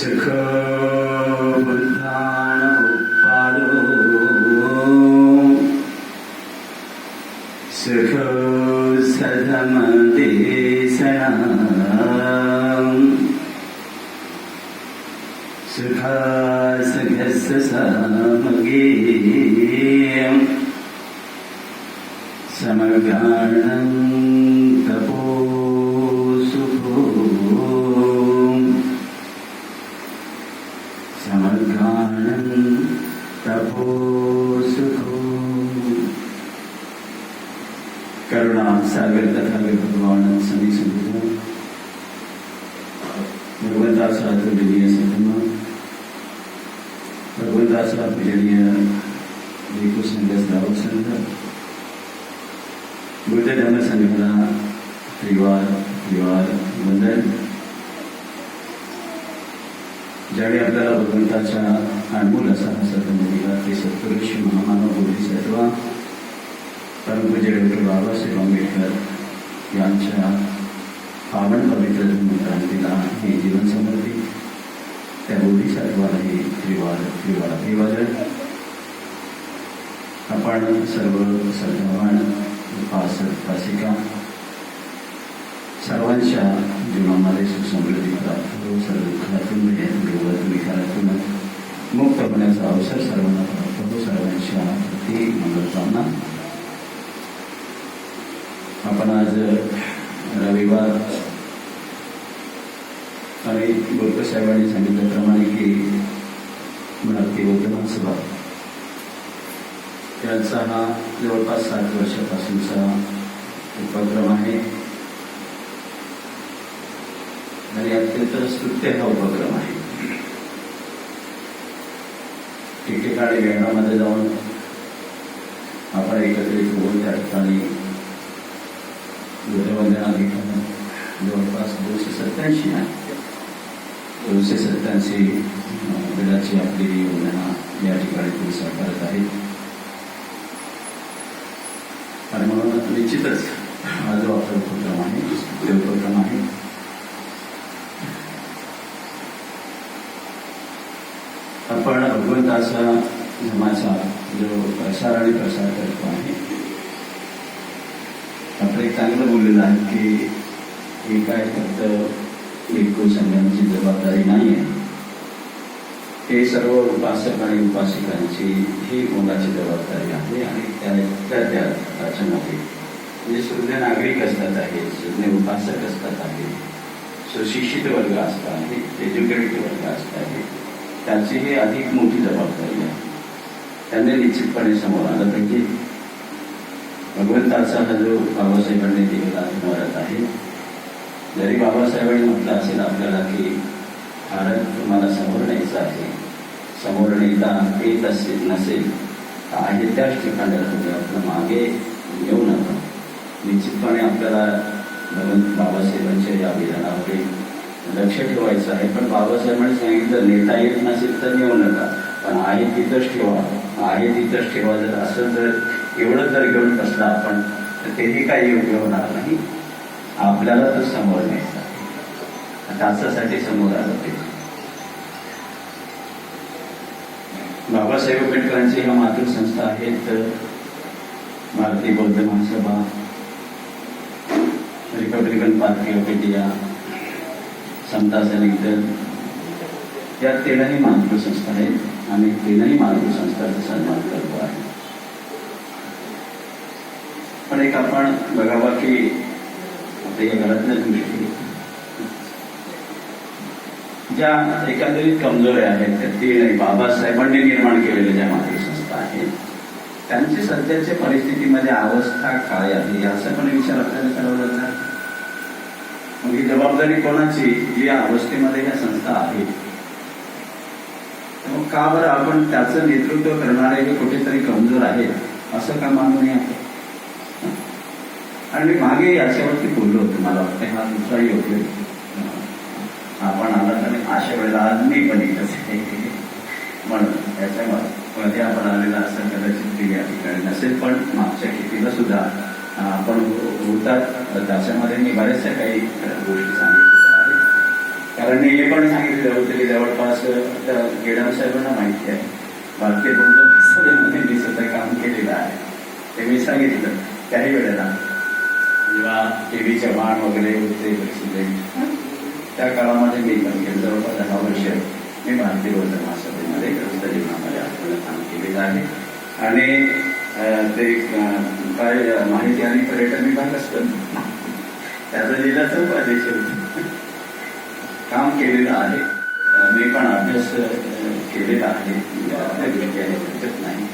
सुख बुद्धान करुणा सागर तथागत भगवान समी समजून भगवंताचा तुलनीय सधम भगवंताचा पूजनीय देखू संघ श्रावक संघ. बुद्ध धर्म संघाला त्रिवार त्रिवार वंदन ज्यावेळी आपल्याला भगवंताच्या अनमोल असा हा सदन दिला ते सत्पुरुष महामानव बोधिसत्व परमपूज्य डॉक्टर बाबासाहेब आंबेडकर यांच्या पावन पवित्र धर्मक्रांतीला हे जीवन समर्पित. त्या बोधिसत्वाला हे त्रिवार त्रिवार. अभिवादन आपण सर्व सद्भावान उपासक उपासिका. सर्वांच्या जीवनामध्ये सुसमृद्धी प्राप्त हो सर्व दुःखातून म्हणजे देवळातून विकारातून मुक्त होण्याचा अवसर सर्वांना प्राप्त हो सर्वांच्या प्रती मंगलकामना आपण आज रविवार. आणि गोरखसाहेबांनी सांगितल्याप्रमाणे की भारतीय बौद्ध महासभा त्यांचा हा जवळपास सात वर्षापासूनचा उपक्रम आहे. आणि अत्यंत स्तुत्य हा उपक्रम आहे. ठिकठिकाणी वेळामध्ये जाऊन आपण एकत्रित होऊन त्या ठिकाणी दोनशे सत्याऐंशी आहे दोनशे सत्याऐंशी वेळाची आपली वंदना या ठिकाणी तुम्ही साकारत आहेत आणि म्हणून निश्चितच हा जो आपला उपक्रम आहे ते उपक्रम आहे आपण भगवंताचा धर्माचा जो प्रसार आणि प्रसार करतो आहे चांगलं बोललेलं आहे की हे काय फक्त एकूण संघांची जबाबदारी नाही आहे हे सर्व उपासक आणि उपासिकांची ही मुलाची जबाबदारी आहे आणि त्या त्या त्या त्याच्यामध्ये म्हणजे शुद्ध नागरिक असतात आहे सुज्ञ उपासक असतात आहे सुशिक्षित वर्ग असतात आहे एज्युकेटेड वर्ग असतात आहे त्याची ही अधिक मोठी जबाबदारी आहे. त्यांनी निश्चितपणे समोर आलं पाहिजे. भगवंताचा हा जो बाबासाहेबांनी दिलेला इमारत आहे. जरी बाबासाहेबांनी म्हटलं असेल आपल्याला की भारत तुम्हाला समोर न्यायचा आहे समोर नेता येत असेल नसेल तर आहे त्याच ठिकाणी राहू आपलं मागे येऊ नका. निश्चितपणे आपल्याला भगवंत बाबासाहेबांच्या या विधानामध्ये लक्ष ठेवायचं आहे. पण बाबासाहेबांनी सांगितलं नेता येत नसेल तर येऊ नका. पण आहे तिथंच ठेवा. आहे तिथंच ठेवा जर असं जर एवढं जर घेऊन बसला आपण तर तेही काही योग्य होणार नाही. आपल्याला तर समोर न्यायचं आहे. त्याच्यासाठी समोर आलं पाहिजे. बाबासाहेब आंबेडकरांची ह्या मातृसंस्था आहेत Bharatiya Bauddha Mahasabha Republican Party of India Samata Sainik Dal या तेलाही मातृसंस्था आहेत. आणि तेलाही मातृसंस्थांचा सन्मान करतो आहे. पण एक आपण बघावा की आपल्या घरातल्या दृष्टी ज्या एकंदरीत कमजोऱ्या आहेत त्या तीनही बाबासाहेबांनी निर्माण केलेल्या ज्या मातृसंस्था आहेत त्यांची सध्याच्या परिस्थितीमध्ये अवस्था काय आहे याचा पण विचार आपल्याला करावा लागणार. मग ही जबाबदारी कोणाची? जी या अवस्थेमध्ये ह्या संस्था आहेत मग का बरं आपण त्याचं नेतृत्व करणारे हे कुठेतरी कमजोर आहेत असं का मानू नये? आणि मी मागे याच्यावरती बोललो होतो. मला वाटतं हा दुसरा योग्य आपण आला तर अशा वेळेला आज मी पण इथंच आहे. म्हणून त्याच्यामध्ये आपण आलेला असं कदाचित ते या ठिकाणी नसेल पण मागच्या कितीला सुद्धा आपण होतात त्याच्यामध्ये मी बऱ्याचशा काही गोष्टी सांगितलेल्या आहेत. कारण मी हे पण सांगितलेलं होतं की जवळपास गेडाम साहेबांना माहिती आहे. भारतीय बौद्ध सभेमध्ये मी सुद्धा काम केलेलं आहे. ते मी सांगितलं. त्याही वेळेला जेव्हा टी व्ही वगैरे होते त्या काळामध्ये मी पण गेलो. जवळपास दहा वर्ष मी भारतीय वर्धन महासभेमध्ये ग्रस्त जीवनामध्ये आपल्याला काम केलेलं आहे. आणि ते काय माहिती आणि पर्यटन विभाग असतं त्याचा जिल्ह्याचा उपाध्यक्ष काम केलेलं आहे. मी पण अभ्यास केलेला आहे. नाही.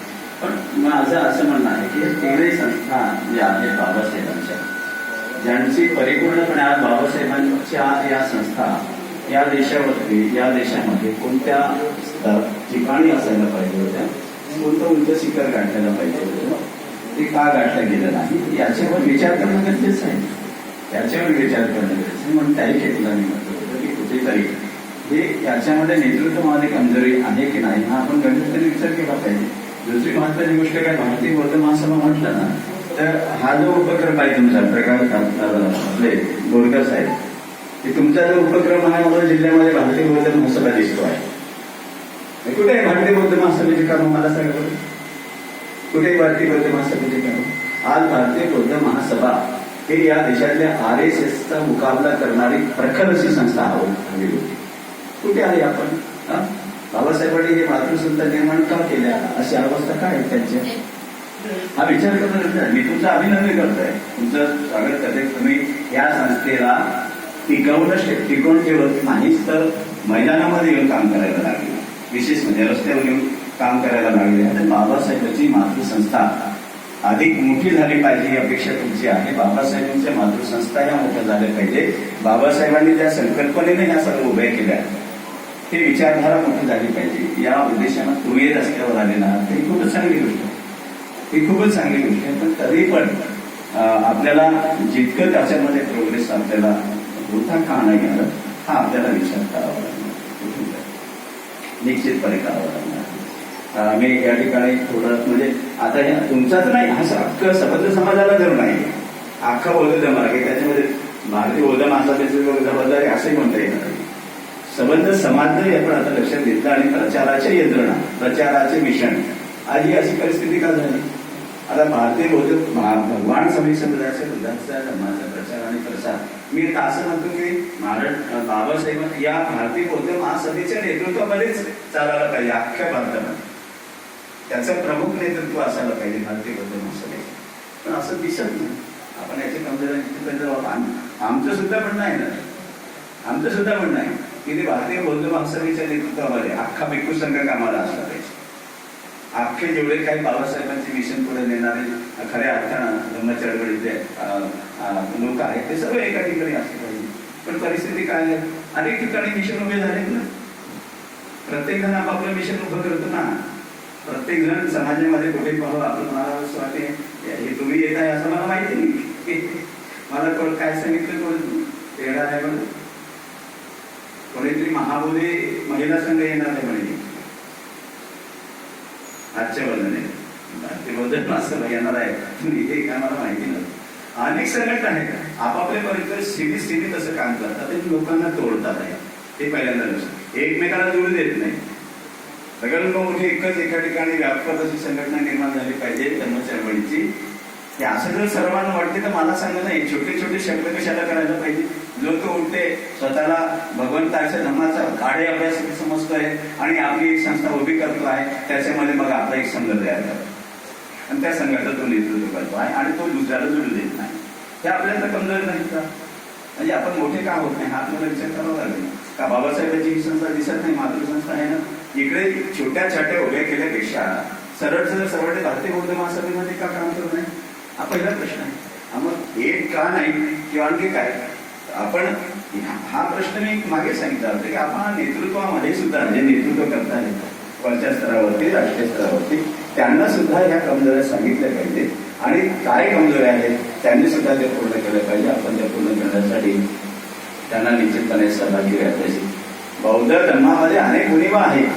पण माझं असं म्हणणं आहे की हे संस्था ज्या आहेत बाबासाहेबांच्या ज्यांची परिपूर्णपणे आज बाबासाहेबांच्या या संस्था या देशावरती या देशामध्ये कोणत्या ठिकाणी असायला पाहिजे होत्या कोणतं उंच शिखर गाठायला पाहिजे होतं ते का गाठलं गेलं नाही याच्यावर विचार करणं गरजेचं आहे. याच्यावर विचार करणं गरजेचं आहे. म्हणून त्याही खेळला मी म्हणतो की कुठेतरी हे याच्यामध्ये नेतृत्वामध्ये कमजोरी आहे की नाही हा आपण गंभीरपणे विचार केला पाहिजे. दुसरी महत्वाची गोष्ट काय भारतीय वर्तमान सभा म्हटलं ना तर हा जो उपक्रम आहे तुमचा प्रकाश आपले बोरकर साहेब की तुमचा जो उपक्रम आहे मला जिल्ह्यामध्ये भारतीय बौद्ध महासभा दिसतो आहे. कुठे आहे भारतीय बौद्ध महासभेचे काम मला सांगा कुठे? भारतीय बौद्ध महासभेचे काम? आज भारतीय बौद्ध महासभा हे या देशातल्या आर एस एसचा मुकाबला करणारी प्रखर अशी संस्था हवी होती कुठे आहे आपण? बाबासाहेबांनी हे मातृसंत निर्माण का केल्या? अशी अवस्था काय आहे त्यांच्या? हा विचार करणं मी तुमचं अभिनंदन करतोय. तुमचं स्वागत करते तुम्ही या संस्थेला टिकवणं टिकवून ठेवत नाहीच तर मैदानामध्ये येऊन काम करायला लागले. विशेष म्हणजे रस्त्यावर येऊन काम करायला लागले. आणि बाबासाहेबांची मातृसंस्था अधिक मोठी झाली पाहिजे ही अपेक्षा तुमची आहे. बाबासाहेबांच्या मातृसंस्था ह्या मोठ्या झाल्या पाहिजे. बाबासाहेबांनी त्या संकल्पनेने ह्या सर्व उभ्या केल्या ते विचारधारा मोठी झाली पाहिजे. या उद्देशानं तुम्ही रस्त्यावर आलेला आहात. ही खूप चांगली गोष्ट आहे. ही खूपच चांगली गोष्ट आहे. पण तरी पण आपल्याला जितकं त्याच्यामध्ये प्रोग्रेस आपल्याला होता का नाही आलं हा आपल्याला विचार करावा लागणार. निश्चितपणे करावा लागणार. मी या ठिकाणी थोडं म्हणजे आता या तुमचाच नाही हा अख्खं सबंध समाजाला धरून आहे अख्खा बौद्ध समाज आहे. त्याच्यामध्ये भारतीय बौद्ध महासभेचे जबाबदारी असंही म्हणता येणार नाही. संबंध समाज जरी आपण आता लक्षात घेतलं आणि प्रचाराच्या यंत्रणा प्रचाराचे मिशन आज ही अशी परिस्थिती का झाली? आता भारतीय बौद्ध भा- भगवान समी समुदायाच्या बुद्धांचा धर्माचा प्रचार आणि प्रसार. मी आता असं म्हणतो की महाराज बाबासाहेब या भारतीय बौद्ध महासभेच्या नेतृत्वामध्येच चालायला पाहिजे अख्ख्या भारतामध्ये त्याचं प्रमुख नेतृत्व असायला पाहिजे भारतीय बौद्ध महासभेचं. पण असं दिसत नाही. आपण याचे कमजोर आमचं सुद्धा म्हणणं आहे ना. आमचं सुद्धा म्हणणं आहे की ते भारतीय बौद्ध महासभेच्या नेतृत्वामध्ये अख्खा भिक्खू संघ कामाला असला पाहिजे. अख्खे जेवढे काही बाबासाहेबांचे मिशन पुढे नेणारे खऱ्या अर्थानं धम्म चळवळीचे लोक आहेत ते सर्व एका ठिकाणी असले पाहिजे. पण परिस्थिती काय आहे? अनेक ठिकाणी मिशन उभे झालेत ना. प्रत्येक जण आपापलं मिशन उभं करतो ना. प्रत्येक जण समाजामध्ये कुठे पाहू आपण मला असं वाटते हे तुम्ही येत आहे असं मला माहिती नाही. मला कोण काय सांगितलं कोण? येणार आहे म्हणून. कोणीतरी महाबोधी महिला संघ येणार आहे म्हणे. आजच्या वजने ते बौद्ध महासभा येणार आहे तुम्ही इथे काय मला माहिती नाही अनेक संघटना आहेत. आपापल्या पर्यंत स्थिती स्थिती तसं काम करतात ते लोकांना तोडतात आहे. ते पहिल्यांदा लक्षात एकमेकाला जोडू देत नाही. सगळे लोक मोठी एकच एका ठिकाणी व्यापक अशी संघटना निर्माण झाली पाहिजे धर्म असं जर सर्वांना वाटते तर मला सांगा नाही छोटे छोटे शब्द कशाला करायला पाहिजे? जो तो उठते स्वतःला भगवंताच्या धर्माचा काढे अभ्यास समजतोय आणि आपली एक संस्था उभी करतो आहे त्याच्यामध्ये मग आपला एक संघ तयार करतो. आणि त्या संघाचा तो नेतृत्व करतो आहे आणि तो दुसऱ्याला जोडू देत नाही. हे आपल्याला कमजोर नाही का? म्हणजे आपण मोठे का होत नाही? हा आपल्याला विचार करावा लागेल. का बाबासाहेबांची ही संस्था दिसत नाही? मातृसंस्था आहे ना? इकडे छोट्या छोट्या उभ्या केल्यापेक्षा सरळ सरळ सरळ भारतीय बौद्ध महासभेमध्ये का काम करू नये हा पहिला प्रश्न आहे. मग एक का नाही किंवा आणखी काय? आपण हा प्रश्न मी मागे सांगितला होता की आपण नेतृत्वामध्ये सुद्धा जे नेतृत्व करता येतात वरच्या स्तरावरती राष्ट्रीय स्तरावरती त्यांना सुद्धा ह्या कमजोऱ्या सांगितल्या पाहिजे. आणि काय कमजोऱ्या आहेत त्यांनी सुद्धा ते पूर्ण केलं पाहिजे. आपण त्या पूर्ण करण्यासाठी त्यांना निश्चितपणे सहभागी व्हायला पाहिजे. बौद्ध धर्मामध्ये अनेक उणिवा आहेत.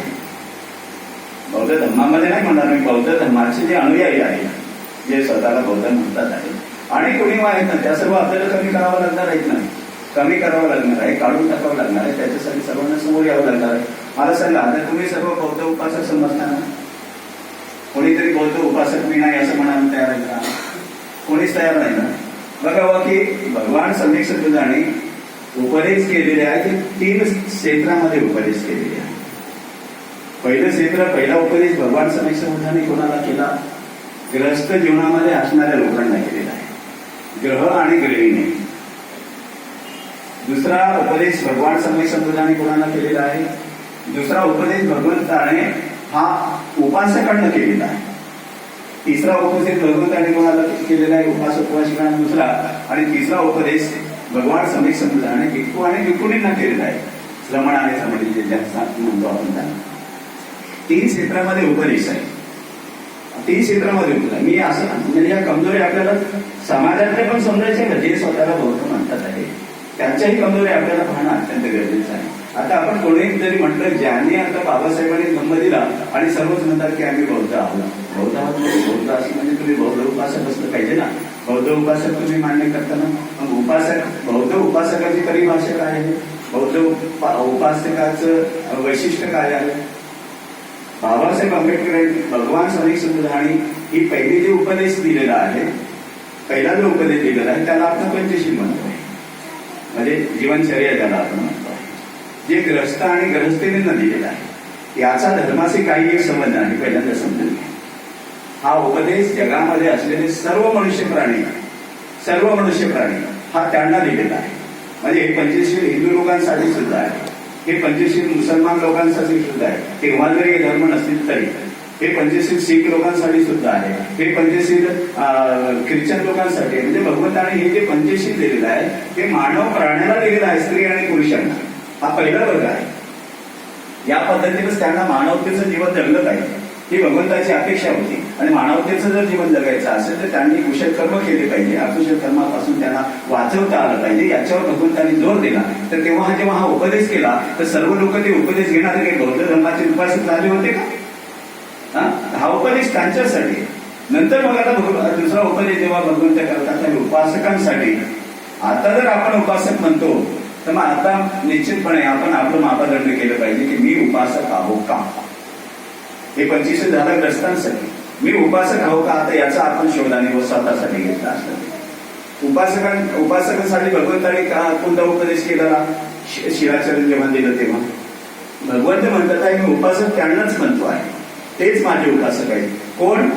बौद्ध धर्मामध्ये नाही म्हणणार मी. बौद्ध धर्माचे जे अनुयायी आहेत जे स्वतःला बौद्ध म्हणतात आहे. आणि कोणी आहेत ना त्या सर्व आपल्याला कमी करावं लागणार आहेत ना? कमी करावं लागणार आहे काढून टाकावं लागणार आहे त्याच्यासाठी सर्वांना समोर यावं लागणार आहे. मला सांगा आता तुम्ही सर्व बौद्ध उपासक समजता ना? कोणीतरी बौद्ध उपासक मी नाही असं म्हणायला तयार आहे का? कोणीच तयार नाही ना? बघावं की भगवान सम्यक सद्गुणाने उपदेश केलेले आहे ते तीन क्षेत्रामध्ये उपदेश केलेले आहे पहिलं क्षेत्र पहिला उपदेश भगवान सम्यक सद्गुणाने कोणाला केला? ग्रस्त जीवनामध्ये असणाऱ्या लोकांना केलेला आहे. ग्रह आणि ग्रहिणी दुसरा उपदेश भगवान समय संबोधाने कोणाला केलेला आहे? दुसरा उपदेश भगवंताने हा उपासकांना केलेला आहे. तिसरा उपदेश भगवंताने कोणाला केलेला आहे? उपास उपासिकांना दुसरा आणि तिसरा उपदेश भगवान समय संबोधाने भिक्खू आणि भिक्खुनींना केलेला आहे. श्रमण आणि श्रमणी जे म्हणतो आपण त्यांना तीन क्षेत्रामध्ये उपदेश आहे. तीन क्षेत्रामध्ये उपदेश मी असं म्हणजे या कमजोरी आपल्याला समाजातले पण समजायचे का जे स्वतःला बौद्ध म्हणतात आहे. त्यांच्याही कमजोरी आपल्याला पाहणं अत्यंत गरजेचं आहे. आता आपण कोणी जरी म्हटलं ज्यांनी आता बाबासाहेबांनी जन्म दिला आणि सर्वच म्हणतात की आम्ही बौद्ध आहोत. बौद्ध आहोत म्हणजे बौद्ध असं म्हणजे तुम्ही बौद्ध उपासक असलं पाहिजे ना. बौद्ध उपासक तुम्ही मान्य करताना मग उपासक बौद्ध उपासकाची परिभाषा काय आहे? बौद्ध उपासकाचं वैशिष्ट्य काय आहे? बाबासाहेब आंबेडकर भगवान समीक सुधाणी ही पहिली जे उपदेश दिलेला आहे पहिला जो उपदेश दिलेला आहे त्याला आपण पंचशील म्हणजे आहे म्हणजे जीवनचर्या त्याला आपण म्हणतो. जे ग्रस्त आणि ग्रस्तीने दिलेला आहे याचा धर्माशी काही एक संबंध नाही पहिल्यांदा समजून घ्या. हा उपदेश जगामध्ये असलेले सर्व मनुष्य प्राणी सर्व मनुष्य प्राणी हा त्यांना दिलेला आहे. म्हणजे पंचशील हिंदू लोकांसाठी सुद्धा आहे. हे पंचशील मुसलमान लोकांसाठी सुद्धा आहे. तेव्हा जरी हे धर्म नसतील तरी. हे पंचशील शीख लोकांसाठी सुद्धा आहे. हे पंचशील अं, ख्रिश्चन लोकांसाठी म्हणजे भगवंताने हे जे पंचशील दिलेलं आहे हे मानव प्राण्याला दिलेलं आहे स्त्री आणि पुरुषांना. हा पहिला वर्ग आहे. या पद्धतीनेच त्यांना मानवतेचं जीवन जगलं पाहिजे. ही भगवंताची अपेक्षा होती. आणि मानवतेचं जर जीवन जगायचं असेल तर त्यांनी कुशल कर्म केले पाहिजे. अकुशल कर्मापासून त्यांना वाचवता आलं पाहिजे. याच्यावर भगवंतांनी जोर दिला. तर तेव्हा जेव्हा हा उपदेश केला तर सर्व लोक ते उपदेश घेणारे काही बौद्ध धर्माचे उपासक झाले होते का? हा? हा उपदेश त्यांच्यासाठी. नंतर मग आता दुसरा उपदेश जेव्हा भगवंत करतात त्या उपासकांसाठी. आता जर आपण उपासक म्हणतो तर मग आता निश्चितपणे आपण आपलं मापदंड केलं पाहिजे की मी उपासक आहो का? हे पंचवीस झालं ग्रस्तांसाठी. मी उपासक आहो का? आता याचा आपण शोधाने व स्वतःसाठी घेतला असतो. उपासकां उपासकांसाठी भगवंताने का कोणता उपदेश केलेला? शि- जेव्हा दिलं तेव्हा. भगवंत म्हणतात आहे मी उपासक त्यांनाच म्हणतो आहे. तेच माझे उपासक आहेत. कोण?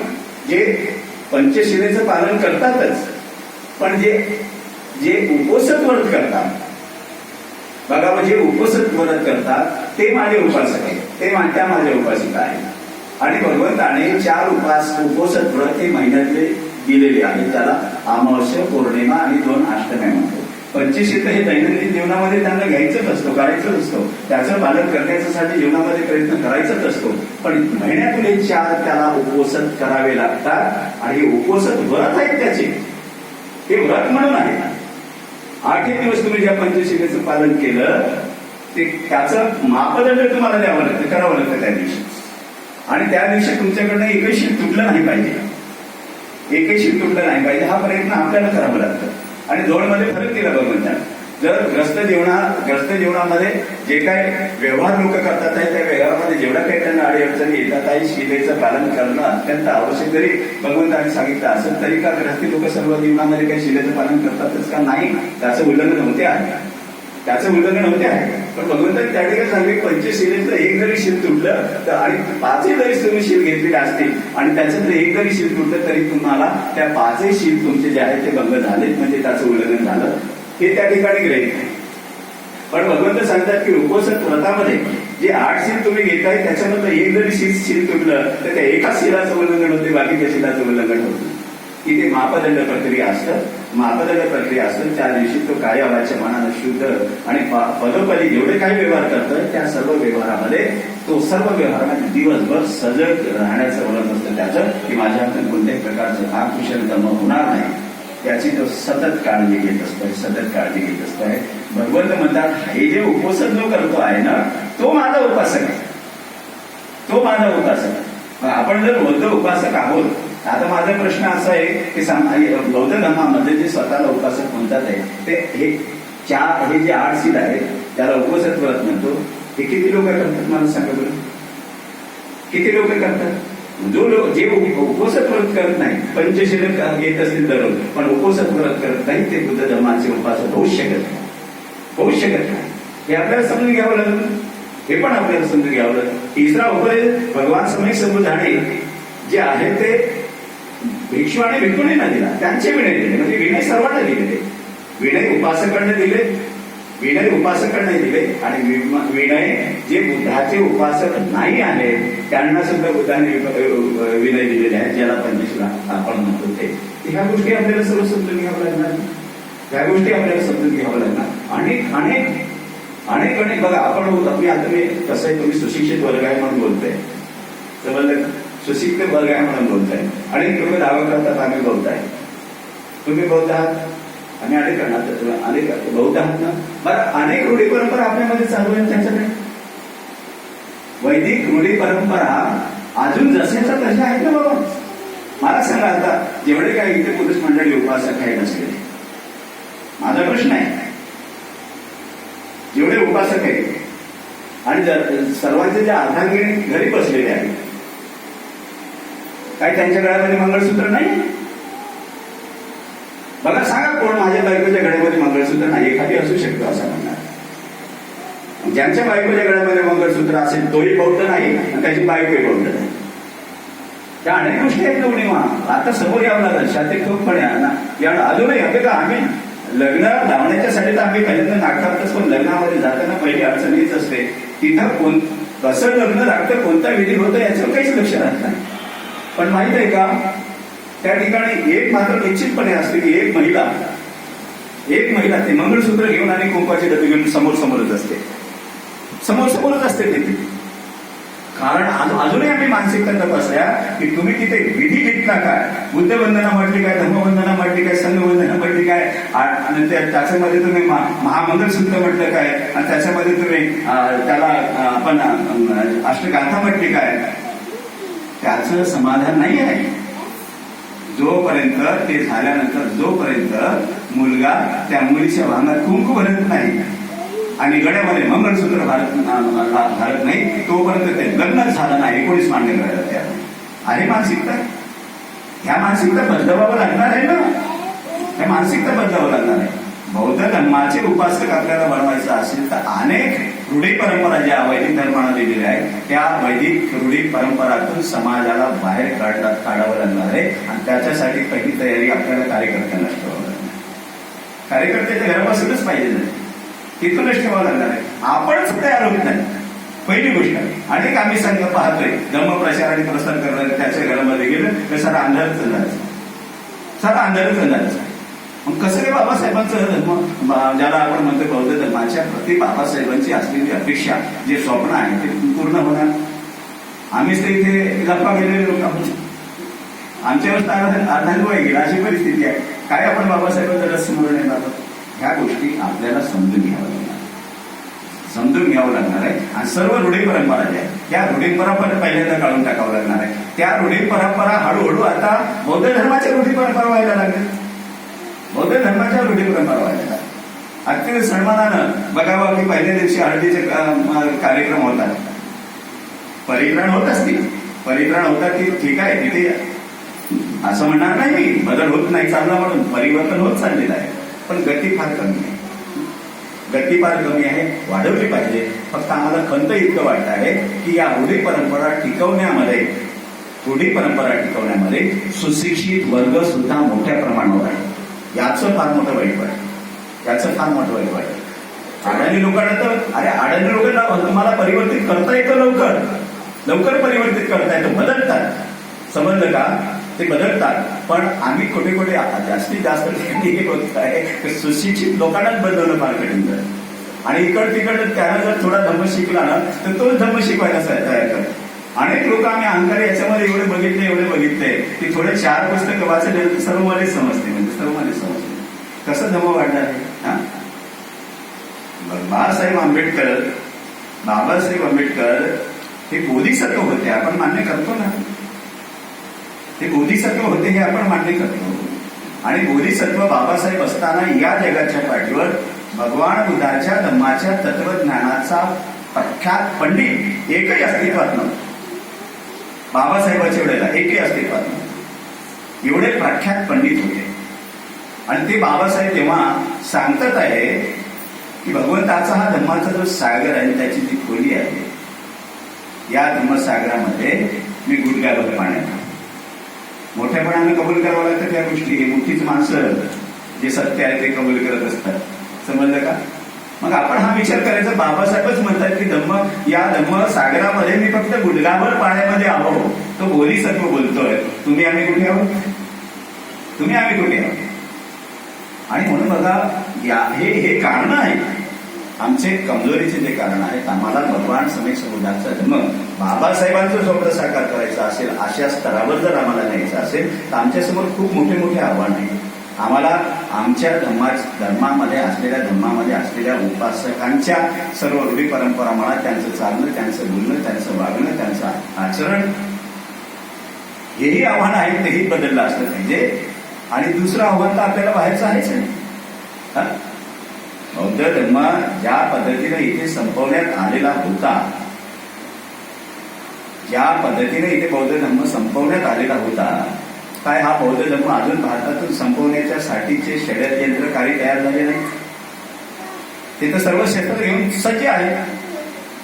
जे पंचशिलेचं पालन करतातच. पण जे जे उपोसक व्रत करतात. बघा म्हणजे उपोसक व्रत करतात ते माझे उपासक आहेत. ते त्या माझ्या उपासिका आहेत. आणि भगवंताने चार उपास उपोषक व्रत हे महिन्यातले दिलेले आहेत. त्याला अमावस्या पौर्णिमा आणि दोन अष्टम्या म्हणतो. पंचशील हे दैनंदिन जीवनामध्ये त्यांना घ्यायचंच असतो करायचंच असतो. त्याचं पालन करण्यासाठी जीवनामध्ये प्रयत्न करायचाच असतो. पण महिन्यातून हे चार त्याला उपोषण करावे लागतात आणि हे उपोषण व्रत आहेत त्याचे. हे व्रत म्हणून आहे. आठही दिवस तुम्ही ज्या पंचशिलेचं पालन केलं ते त्याचं मापदंड तुम्हाला द्यावं लागतं करावं लागतं त्या दिवशी. आणि त्या दिवशी तुमच्याकडनं एकही शीट तुटलं नाही पाहिजे. एकही शीट तुटलं नाही पाहिजे. हा प्रयत्न आपल्याला करावा लागतो. आणि दोनमध्ये फरक केला भगवंताने जर ग्रस्त जीवना ग्रस्त जीवनामध्ये जे काय व्यवहार लोक करतात आहे त्या व्यवहारामध्ये जेवढ्या काही त्यांना अडीअडचणी येतात आहे शिलेचं पालन करणं अत्यंत आवश्यक जरी भगवंतांनी सांगितलं असेल तरी का ग्रस्ती लोक सर्व जीवनामध्ये काही शिलेचं पालन करतातच का? नाही. त्याचं उल्लंघन होते आहे. त्याचं उल्लंघन होते आहे. पण भगवंताने त्या ठिकाणी सांगितले पंचशिलेचं एक जरी शिल तुटलं तर आणि पाचही जरी तुम्ही शिल घेतलेले असतील आणि त्याच्यातलं एक जरी शिल तुटलं तरी तुम्हाला त्या पाचही शिल तुमचे जे आहेत ते भंग झाले म्हणजे त्याचं उल्लंघन झालं. हे त्या ठिकाणी ग्रहित पण भगवंत सांगतात की उपोषण व्रतामध्ये जे आठ शील तुम्ही घेताय त्याच्यामधलं एक जरी शील शील तुटलं तर त्या एका शिलाचं उल्लंघन होते बाकीच्या शिलाचं उल्लंघन होतं. ते मापदंड प्रक्रिया असतं. मापदंड प्रक्रिया असून त्या दिवशी तो कार्यावाच्या मनानं शुद्ध आणि पदोपदी जेवढे काही व्यवहार करतोय त्या सर्व व्यवहारामध्ये तो सर्व व्यवहारामध्ये दिवसभर सजग राहण्याचं वळण असतं त्याचं की माझ्या हातून कोणत्याही प्रकारचं आकुशल कर्म होणार नाही. त्याची तो सतत काळजी घेत असतोय सतत काळजी घेत असतोय. भगवंत म्हणतात हे जे उपोषण जो करतो आहे ना तो माझा उपासक आहे. तो माझा उपासक आपण जर बोलतो उपासक आहोत आता माझा प्रश्न असा आहे की साम- बौद्ध धर्मामध्ये जे स्वतःला उपासक म्हणतात आहे ते हे चार हे जे आठ सील आहे त्याला उपसत व्रत म्हणतो. हे किती लोक करतात मला सांगा बरं? किती लोक करतात? जो लोक जे उपसत व्रत करत नाही पंचशील घेत असतील दररोज पण उपसत व्रत करत नाही ते बुद्ध धर्माचे उपासक होऊ शकत नाही. होऊ शकत नाही. हे आपल्याला समजून घ्यावं लागलं हे पण आपल्याला समजून घ्यावं लागलं. तिसरा उपदेश भगवान समय संबुधाने जे आहे ते भिक्षू आणि भिक्षुणींना दिला. त्यांचे विनय दिले. म्हणजे विनय सर्वांना दिलेले विनय उपासकांना दिले. विनय उपासकांना दिले. आणि विनय जे बुद्धाचे उपासक नाही आहेत त्यांना सुद्धा बुद्धाने विनय दिलेले आहेत ज्याला पंचशीला आपण म्हणतो ते. ह्या गोष्टी आपल्याला सर्व समजून घ्यावं लागणार. ह्या गोष्टी आपल्याला समजून घ्यावं लागणार. अनेक अनेक अनेक अनेक. बघा आपण होत मी आता मी कसं आहे तुम्ही सुशिक्षित वर्ग आहे म्हणून बोलतोय. तर सुशिक्षित वर्ग आहे म्हणून बोलताय. अनेक तुम्ही दावा करतात आम्ही बौद्ध आहे. तुम्ही बौद्ध आहात? आणि अनेक करणार अनेक बौद्ध आहात ना? बरं अनेक रूढी परंपरा आपल्यामध्ये चालू आहे त्यांच्याकडे. वैदिक रूढी परंपरा अजून जशाच्या तशा आहेत ना बाबा? मला सांगा आता जेवढे काही इथे पुरुष मंडळी उपासक आहे नसले माझा प्रश्न आहे. जेवढे उपासक आहेत आणि सर्वांचे जे अर्धांगिणी घरी बसलेले आहेत काय त्यांच्या गळ्यामध्ये मंगळसूत्र नाही? मला सांगा कोण माझ्या बायकोच्या गळ्यामध्ये मंगळसूत्र नाही? एखादी असू शकतो असं म्हणणार. ज्यांच्या बायकोच्या गळ्यामध्ये मंगळसूत्र असेल तोही बौद्ध नाही आणि त्याची बायकोही बौद्ध नाही. त्या अनेक गोष्टी आहेत पौर्णिमा आता समोर यावं लागलं खूपपणे ठोकपणे ना. अजूनही अगदी का आम्ही? लग्न लावण्याच्यासाठी तर आम्ही पहिल्यांदा नागतातच पण लग्नामध्ये जाताना पहिली अडचण हीच असते. तिथं कोण कसं लग्न लागतं कोणता विधी होतं याच्यावर काहीच लक्ष राहत नाही. पण माहीत आहे का त्या ठिकाणी एक मात्र निश्चितपणे असते की एक महिला एक महिला ते मंगळसूत्र घेऊन आणि कुंपाचे डबे घेऊन समोर समोरच असते. समोर समोरच असते ते. कारण अजूनही आम्ही मानसिकता तपासल्या की तुम्ही तिथे विधी घेतला काय? बुद्धवंदना म्हटली काय? धर्मवंदना म्हटली काय? संघवंदना म्हटली काय? आणि त्या- त्याच्यामध्ये तुम्ही महा- महामंगलसूत्र म्हटलं काय? आणि त्याच्यामध्ये तुम्ही त्याला आपण अष्टगाथा म्हटली काय? त्याचं समाधान नाही आहे. जोपर्यंत ते झाल्यानंतर जोपर्यंत मुलगा त्या मुलीच्या भांगात कुंकू भरत नाही आणि गड्यामध्ये मंगळसूत्र भारत घालत नाही तोपर्यंत ते लग्नच झालं नाही कोणीच मान्य करायला तयार अरे आहे मानसिकता? ह्या मानसिकता बदलावं लागणार आहे ना? ह्या मानसिकता बदलावं लागणार आहे. बौद्ध धर्माचे उपासक आपल्याला बनवायचं असेल तर अनेक रूढी परंपरा ज्या वैदिक धर्मानं दिलेल्या आहेत त्या वैदिक रूढी परंपरातून समाजाला बाहेर काढतात काढावं लागणार आहे. आणि त्याच्यासाठी पहिली तयारी आपल्याला कार्यकर्त्यांना ठेवावं लागणार आहे. कार्यकर्त्याच्या घरापासूनच पाहिजे नाही. तिथूनच ठेवावं लागणार आहे. आपणच तयार होत नाही. पहिली गोष्ट. अनेक आम्ही संघ पाहतोय धर्मप्रचार आणि प्रसार करणारे त्याच्या घरामध्ये गेलं तर सारा अंधारच जायचं. सारा अंधारच जायचं. मग कसं काय बाबासाहेबांचं? धर्म ज्याला आपण म्हणतो बौद्ध धर्माच्या प्रति बाबासाहेबांची असलेली अपेक्षा जे स्वप्न आहे ते पूर्ण होणार. आम्हीच तर इथे गप्पा गेलेले लोक आहोत. आमच्यावर अर्धांगवाई गेला अशी परिस्थिती आहे. काय आपण बाबासाहेबांचं रस म्हणून येणार आहोत? ह्या गोष्टी आपल्याला समजून घ्याव्या लागणार. समजून घ्यावं लागणार आहे. आणि सर्व रूढी परंपरा ज्या आहेत त्या रूढी परंपरा पहिल्यांदा काढून टाकावं लागणार आहे. त्या रूढी परंपरा हळूहळू आता बौद्ध धर्माच्या रूढी परंपरा व्हायला लागल्या. बौद्ध धर्माच्या रूढी परंपरा व्हायला अगदी अत्यंत सन्मानानं बघावं की पहिल्या दिवशी हळदीचे कार्यक्रम होतात. परिग्रहण होत असतील. परिग्रहण होतात की ठीक आहे तिथे असं म्हणणार नाही मी बदल होत नाही चालला म्हणून परिवर्तन होत चाललेलं आहे. पण गती फार कमी आहे. गती फार कमी आहे वाढवली पाहिजे. फक्त आम्हाला खंत इतकं वाटत आहे की या रूढी परंपरा टिकवण्यामध्ये रूढी परंपरा टिकवण्यामध्ये सुशिक्षित वर्ग सुद्धा मोठ्या प्रमाणावर आहे. याचं फार मोठं वाईट वाटतं. याचं फार मोठं वाईट वाटतं. अडाणी लोकांना तर अरे अडाणी लोकांना तुम्हाला परिवर्तित करता येतं लवकर. लवकर परिवर्तित करता येतं बदलतात. समजलं का? ते बदलतात. पण आम्ही कुठे कुठे जास्तीत जास्त ठिकाणी हे होत आहे. सुशिक्षित लोकांनाच बदलवणं फार कठीण झालं. आणि इकड तिकड त्याला जर थोडा धर्म शिकला ना तर तोच धर्म शिकवायला तयार करतो. अनेक लोक आम्ही अंकार याच्यामध्ये एवढे बघितले एवढे बघितले की थोडे चार पुस्तकं वाचले सर्व मलाच समजते. सर्वांनी समजले. कसं जमा वाढणार आहे? हा? बाबासाहेब आंबेडकर बाबासाहेब आंबेडकर हे बोधिसत्व होते आपण मान्य करतो ना. ते बोधिसत्व होते हे आपण मान्य करतो. आणि बोधिसत्व बाबासाहेब असताना या जगाच्या पाठीवर भगवान बुद्धाच्या धम्माच्या तत्वज्ञानाचा प्रख्यात पंडित एकही अस्तित्वात नव्हतं. बाबासाहेबांच्या वेळेला एकही अस्तित्वात नव्हतं. एवढे प्रख्यात पंडित होते. आणि ते बाबासाहेब तेव्हा सांगतात आहे की भगवंताचा हा धम्माचा जो सागर आहे त्याची जी खोली आहे. या धम्मसागरामध्ये मी गुडघ्यावर पाण्यात मोठ्यापणाने कबूल करावं लागतं त्या गोष्टी. हे मोठीच माणसं जे सत्य आहे ते कबूल करत असतात. समजलं का? मग आपण हा विचार करायचा. बाबासाहेबच म्हणतात की धम्म या धम्म सागरामध्ये मी फक्त गुडघाभर पाण्यामध्ये आहो. तो बोधिसत्व बोलतोय. तुम्ही आम्ही कुठे आहोत? तुम्ही आम्ही कुठे आहोत? आणि म्हणून बघा या हे हे कारण आहे आमचे कमजोरीचे जे कारण आहेत आम्हाला भगवान समेत समुदायाचा धर्म बाबासाहेबांचं स्वप्न साकार करायचं असेल अशा स्तरावर जर आम्हाला न्यायचं असेल तर आमच्यासमोर खूप मोठे मोठे आव्हान आहे. आम्हाला आमच्या धर्मा धर्मामध्ये असलेल्या धर्मामध्ये असलेल्या उपासकांच्या सर्व रूढी परंपरा म्हणा त्यांचं चालणं त्यांचं बोलणं त्यांचं वागणं त्यांचं आचरण हेही आव्हान आहे तेही बदललं असलं पाहिजे. आणि दुसरं आव्हान तर आपल्याला बाहेरचं आहेच नाही. बौद्ध धर्म ज्या पद्धतीने इथे संपवण्यात आलेला होता. ज्या पद्धतीने इथे बौद्ध धर्म संपवण्यात आलेला होता काय हा बौद्ध धर्म अजून भारतातून संपवण्याच्या साठीचे षडयंत्रकारी तयार झाले नाही? ते तर सर्व क्षेत्र घेऊन सज्ज आहे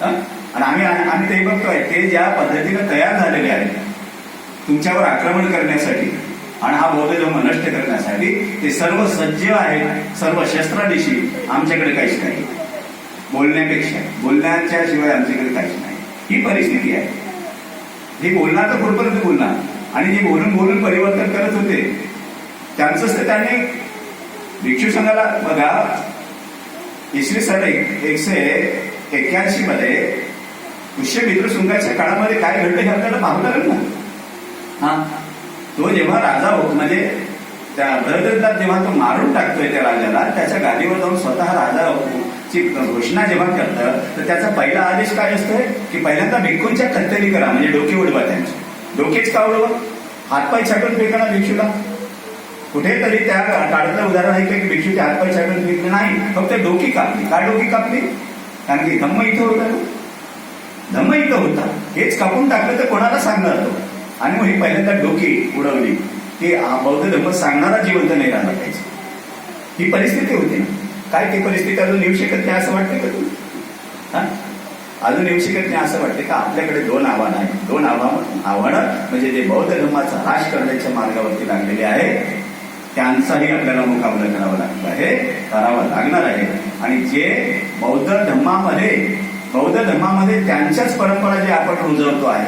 आणि आम्ही आम्ही ते बघतोय ते ज्या पद्धतीने तयार झालेले आहेत तुमच्यावर आक्रमण करण्यासाठी आणि हा बौद्ध धर्म नष्ट करण्यासाठी ते सर्व सज्ज आहेत सर्व शस्त्रादिशी आमच्याकडे काहीच नाही. बोलण्यापेक्षा बोलण्याच्या शिवाय आमच्याकडे काहीच नाही. ही परिस्थिती आहे. हे बोलणार तर कुठपर्यंत बोलणार. आणि जे बोलून बोलून परिवर्तन करत होते त्यांचंच तर त्यांनी भिक्षू संघाला बघा इसवी सन एक- एकशे एक्क्याऐंशी मध्ये पुष्य संघाच्या काळामध्ये काय घडलं हे आपल्याला पाहू लागेल ना? हा. तो जेव्हा राजा होत म्हणजे त्या भरतला जेव्हा तो मारून टाकतोय त्या राजाला त्याच्या गादीवर जाऊन स्वतः राजा ची घोषणा जेव्हा करतं तर त्याचा पहिला आदेश काय असतोय की पहिल्यांदा भिक्खूंच्या कत्तली करा म्हणजे डोके उडवा त्यांचे. डोकेच का उडवा? हातपाय छाटून फेका ना भिक्षूला कुठेतरी त्या काळातलं उदाहरण आहे का की भिक्षूचे हातपाय छाटून फेकले नाही फक्त डोकी कापली. काय डोकी कापली? कारण की धम्म इथं होता ना. धम्म इथं होता. हेच कापून टाकलं तर कोणाला सांगणार तो? आणि मग ही पहिल्यांदा डोकी उडवली. की बौद्ध धर्म सांगणारा जिवंत नाही राहिला पाहिजे ही परिस्थिती होती. ना काय ती परिस्थिती अजून येऊ शकत नाही असं वाटतं का तू हा? अजून येऊ शकत नाही असं वाटतं का? आपल्याकडे दोन आव्हानं आहेत. दोन आव्हान आव्हानं म्हणजे जे बौद्ध धर्माचा राश करण्याच्या मार्गावरती लागलेले आहे त्यांचाही आपल्याला मुकाबला करावा लागतो आहे करावा लागणार आहे. आणि जे बौद्ध धर्मामध्ये बौद्ध धर्मामध्ये त्यांच्याच परंपरा जे आपण रुजवतो आहे